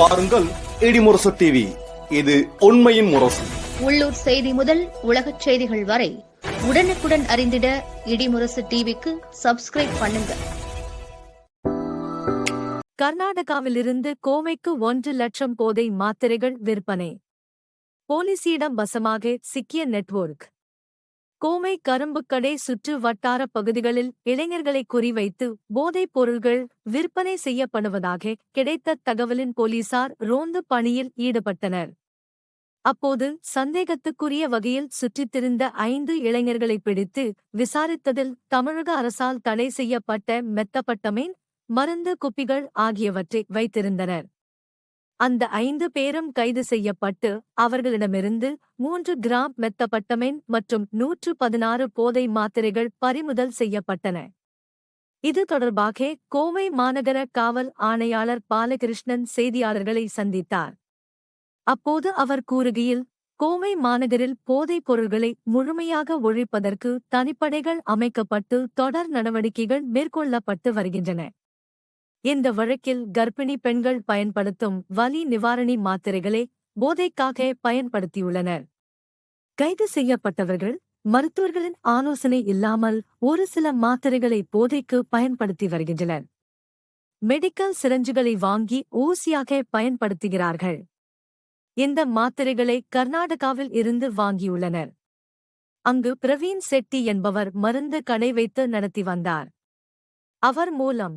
பாருங்கள் இடிமுரசு டிவி இது உண்மையின் முரசு. உள்ளூர் செய்தி முதல் உலகச் செய்திகள் வரை உடனுக்குடன் அறிந்திட இடிமுரசு டிவிக்கு சப்ஸ்கிரைப் பண்ணுங்க. கர்நாடகாவிலிருந்து கோவைக்கு ஒன்று லட்சம் போதை மாத்திரைகள் விற்பனை. போலீசியிடம் வசமாக சிக்கிய நெட்வொர்க். கோமை கரும்புக்கடை சுற்று வட்டார பகுதிகளில் இளைஞர்களை குறிவைத்து போதைப் பொருள்கள் விற்பனை செய்யப்படுவதாக கிடைத்த தகவலின் போலீசார் ரோந்து பணியில் ஈடுபட்டனர். அப்போது சந்தேகத்துக்குரிய வகையில் சுற்றித்திருந்த ஐந்து இளைஞர்களை பிடித்து விசாரித்ததில் தமிழக அரசால் தடை செய்யப்பட்ட மெத்தப்பட்டமீன் மருந்து குப்பிகள் ஆகியவற்றை வைத்திருந்தனர். அந்த ஐந்து பேரும் கைது செய்யப்பட்டு அவர்களிடமிருந்து மூன்று கிராம் மெத்தப்பட்டமைன் மற்றும் நூற்று பதினாறு போதை மாத்திரைகள் பறிமுதல் செய்யப்பட்டன. இது தொடர்பாக கோவை மாநகர காவல் ஆணையாளர் பாலகிருஷ்ணன் செய்தியாளர்களை சந்தித்தார். அப்போது அவர் கூறுகையில் கோவை மாநகரில் போதைப் பொருள்களை முழுமையாக ஒழிப்பதற்கு தனிப்படைகள் அமைக்கப்பட்டு தொடர் நடவடிக்கைகள் மேற்கொள்ளப்பட்டு வருகின்றன. இந்த வழக்கில் கர்ப்பிணி பெண்கள் பயன்படுத்தும் வலி நிவாரணி மாத்திரைகளை போதைக்காக பயன்படுத்தியுள்ளனர். கைது செய்யப்பட்டவர்கள் மருத்துவர்களின் ஆலோசனை இல்லாமல் ஒரு சில மாத்திரைகளை போதைக்கு பயன்படுத்தி வருகின்றனர். மெடிக்கல் சிரஞ்சுகளை வாங்கி ஊசியாக பயன்படுத்துகிறார்கள். இந்த மாத்திரைகளை கர்நாடகாவில் இருந்து வாங்கியுள்ளனர். அங்கு பிரவீன் செட்டி என்பவர் மருந்து கடை வைத்து நடத்தி வந்தார். அவர் மூலம்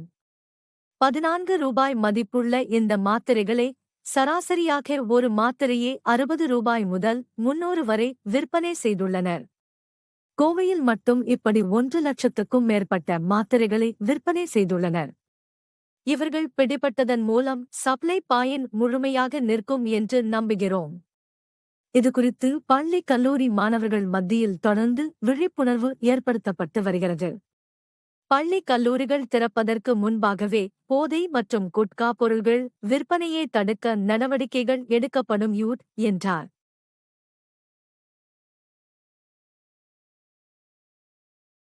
பதினான்கு ரூபாய் மதிப்புள்ள இந்த மாத்திரைகளை சராசரியாக ஒரு மாத்திரையே அறுபது ரூபாய் முதல் முன்னூறு வரை விற்பனை செய்துள்ளனர். கோவையில் மட்டும் இப்படி ஒன்று லட்சத்துக்கும் மேற்பட்ட மாத்திரைகளை விற்பனை செய்துள்ளனர். இவர்கள் பிடிபட்டதன் மூலம் சப்ளை பாயின் முழுமையாக நிற்கும் என்று நம்புகிறோம். இதுகுறித்து பள்ளி கல்லூரி மாணவர்கள் மத்தியில் தொடர்ந்து விழிப்புணர்வு ஏற்படுத்தப்பட்டு வருகிறது. பள்ளி கல்லூரிகள் திறப்பதற்கு முன்பாகவே போதை மற்றும் குட்கா பொருள்கள் விற்பனையை தடுக்க நடவடிக்கைகள் எடுக்கப்படும் யூத் என்றார்.